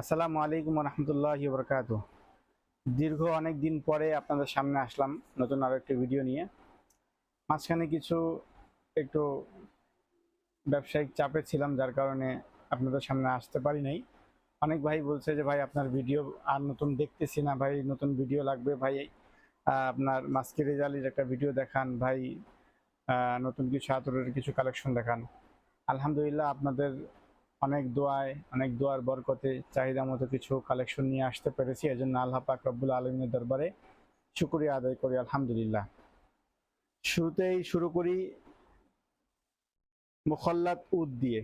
আসসালামু আলাইকুম রহমতুল্লাহ বরকাত দীর্ঘ অনেক দিন পরে আপনাদের সামনে আসলাম নতুন আরও একটি ভিডিও নিয়ে। মাঝখানে কিছু একটু ব্যবসায়িক চাপে ছিলাম, যার কারণে আপনাদের সামনে আসতে পারি নাই। অনেক ভাই বলছে যে, ভাই, আপনার ভিডিও আর নতুন দেখতেছি না, ভাই, নতুন ভিডিও লাগবে, ভাই আপনার মাস্কি রেজালির একটা ভিডিও দেখান, ভাই নতুন কিছু আতরের কিছু কালেকশন দেখান। আলহামদুলিল্লাহ আপনাদের অনেক দোয়ায়, অনেক দোয়ার বরকতে চাহিদা মতো কিছু কালেকশন নিয়ে আসতে পেরেছি। এজন্য আল্লাহ পাক রব্বুল আলমিনের দরবারে শুক্রিয়া আদায় করি, আলহামদুলিল্লাহ। শুরুতেই শুরু করি মুখল্লাত উদ দিয়ে।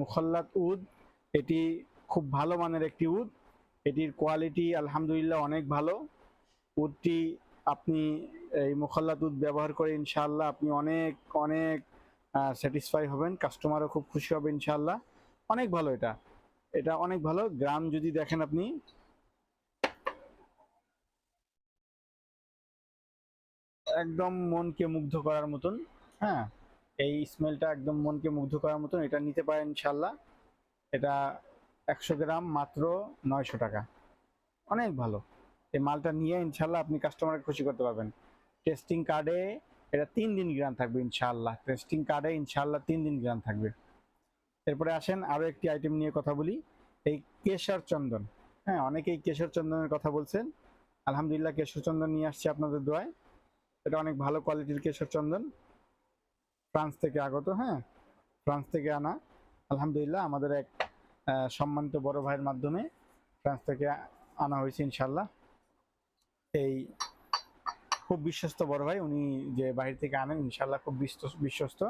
মুখল্লাত উদ, এটি খুব ভালো মানের একটি উদ। এটির কোয়ালিটি আলহামদুলিল্লাহ অনেক ভালো। উদটি আপনি এই মুখল্লাত উদ ব্যবহার করে ইনশাআল্লাহ আপনি অনেক অনেক স্যাটিসফাই হবেন। কাস্টমারও খুব খুশি হবে ইনশাআল্লাহ। অনেক ভালো এটা। এটা অনেক ভালো। গ্রাম যদি দেখেন আপনি। একদম মনকে মুগ্ধ করার মতন। হ্যাঁ এই স্মেলটা একদম মনকে মুগ্ধ করার মতন। এটা নিতে পারেন ইনশাল্লাহ এটা একশো গ্রাম মাত্র নয়শো টাকা। অনেক ভালো। এই মালটা নিয়ে ইনশাল্লাহ আপনি কাস্টমারকে খুশি করতে পারবেন। টেস্টিং কার্ডে এটা তিন দিন গ্রাম থাকবে ইনশাল্লাহ টেস্টিং কার্ডে ইনশাল্লাহ তিন দিন গ্রাম থাকবে। এরপরে আসেন আরও একটি আইটেম নিয়ে কথা বলি, এই কেশর চন্দন। হ্যাঁ অনেকেই কেশর চন্দনের কথা বলছেন। আলহামদুলিল্লাহ কেশর চন্দন নিয়ে আসছি আপনাদের দোয়ায়। এটা অনেক ভালো কোয়ালিটির কেশর চন্দন। ফ্রান্স থেকে আগত হ্যাঁ ফ্রান্স থেকে আনা। আলহামদুলিল্লাহ আমাদের এক সম্মানিত বড় ভাইয়ের মাধ্যমে ফ্রান্স থেকে আনা হয়েছে ইনশাল্লাহ এই খুব বিশ্বস্ত বড় ভাই, উনি যে বাহির থেকে আনেন ইনশাল্লাহ খুব বিশ্বস্ত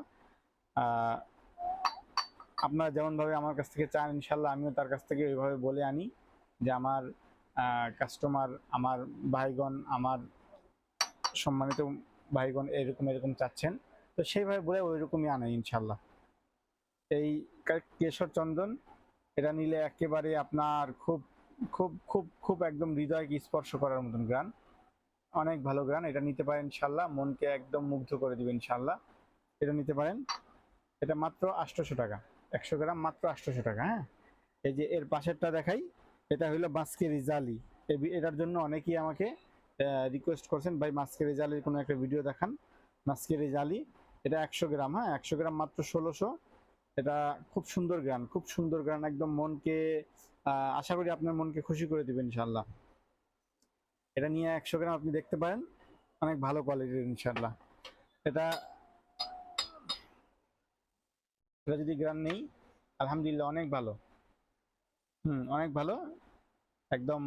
আপনারা যেমন ভাবে আমার কাছ থেকে চান ইনশাল্লাহ আমিও তার কাছ থেকে ওইভাবে বলে আনি যে আমার কাস্টমার আমার ভাইগণ, আমার সম্মানিত ভাইগণ এরকম এরকম চাচ্ছেন। তো সেইভাবে বলে ওই রকমই আনে ইনশাল্লাহ এই কেশর চন্দন, এটা নিলে একেবারে আপনার খুব খুব খুব খুব একদম হৃদয়কে স্পর্শ করার মতন গান অনেক ভালো গান এটা নিতে পারেন ইনশাল্লাহ মনকে একদম মুগ্ধ করে দিবেন ইনশাল্লাহ এটা নিতে পারেন, এটা মাত্র আটশোশো টাকা। একশো গ্রাম মাত্র আটশোশো টাকা হ্যাঁ? এই যে এর পাশেরটা দেখাই, এটা হলো মাস্কে রিজালি এ- এটার জন্য অনেকেই আমাকে রিকোয়েস্ট করছেন, ভাই মাস্কে রেজালির কোনো একটা ভিডিও দেখান। মাস্কে রেজালি এটা একশো গ্রাম হ্যাঁ? একশো গ্রাম মাত্র ষোলোশো। এটা খুব সুন্দর গান, খুব সুন্দর গান, একদম মনকে আশা করি আপনার মনকে খুশি করে দিবেন ইনশাল্লাহ এটা নিয়ে একশো গ্রাম আপনি দেখতে পারেন, অনেক ভালো কোয়ালিটির ইনশাল্লাহ এটা এটা যদি গ্রাম নেই, আলহামদুলিল্লাহ অনেক ভালো। হুম, অনেক ভালো। একদম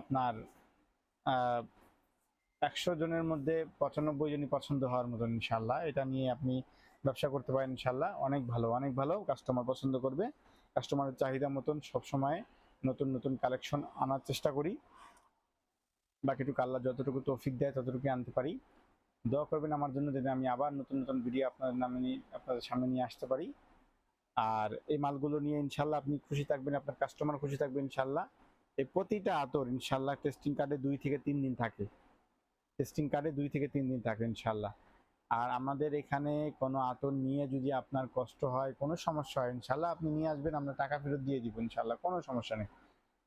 আপনার একশো জনের মধ্যে পঁচানব্বই জনই পছন্দ হওয়ার মতন ইনশাল্লাহ এটা নিয়ে আপনি ব্যবসা করতে পারেন ইনশাল্লাহ অনেক ভালো অনেক ভালো। কাস্টমার পছন্দ করবে। কাস্টমারের চাহিদা মতন সবসময় নতুন নতুন কালেকশন আনার চেষ্টা করি। বাকিটুকু আল্লাহ যতটুকু তৌফিক দেয় ততটুকু আনতে পারি। দোয়া করবেন আমার জন্য যদি আমি আবার নতুন নতুন ভিডিও আপনাদের নামে নিয়ে, আপনাদের সামনে নিয়ে আসতে পারি। আর এই মালগুলো নিয়ে ইনশাল্লাহ আপনি খুশি থাকবেন, আপনার কাস্টমার খুশি থাকবে ইনশাল্লাহ। এই প্রতিটা আতর ইনশাল্লাহ টেস্টিং কার্ডে দুই থেকে তিন দিন থাকে। টেস্টিং কার্ডে দুই থেকে তিন দিন থাকে ইনশাল্লাহ। আর আমাদের এখানে কোনো আতর নিয়ে যদি আপনার কষ্ট হয়, কোনো সমস্যা হয়, ইনশাল্লাহ আপনি নিয়ে আসবেন, আমরা টাকা ফেরত দিয়ে দিব ইনশাল্লাহ, কোনো সমস্যা নেই।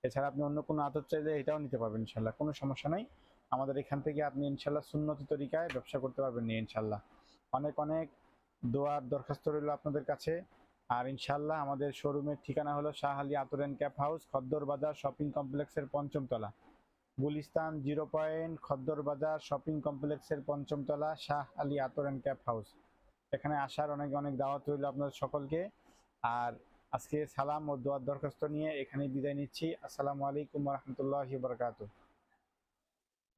এছাড়া আপনি অন্য কোনো আতর চাইলে এটাও নিতে পারবেন ইনশাল্লাহ, কোনো সমস্যা নেই। আমাদের এখান থেকে আপনি ইনশাল্লাহ সুন্নতি তরিকায় ব্যবসা করতে পারবেন ইনশাল্লাহ। অনেক অনেক দোয়ার দরখাস্ত রইল আপনাদের কাছে। আর ইনশাল্লাহ আমাদের শোরুমের ঠিকানা হলো শাহ আলী আতর and cap house, Khaddar Bazar shopping কমপ্লেক্সের পঞ্চম তলা। Gulistan zero point Khaddar Bazar shopping কমপ্লেক্সের পঞ্চম তলা, শাহ আলী আতর অ্যান্ড ক্যাপ হাউস। এখানে আসার অনেক অনেক দাওয়াত রইল আপনাদের সকলকে। আর আজকে সালাম ও দোয়ার দরখাস্ত নিয়ে এখানে বিদায় নিচ্ছি। আসসালামু আলাইকুম রহমতুল্লাহ বারকাতুহ।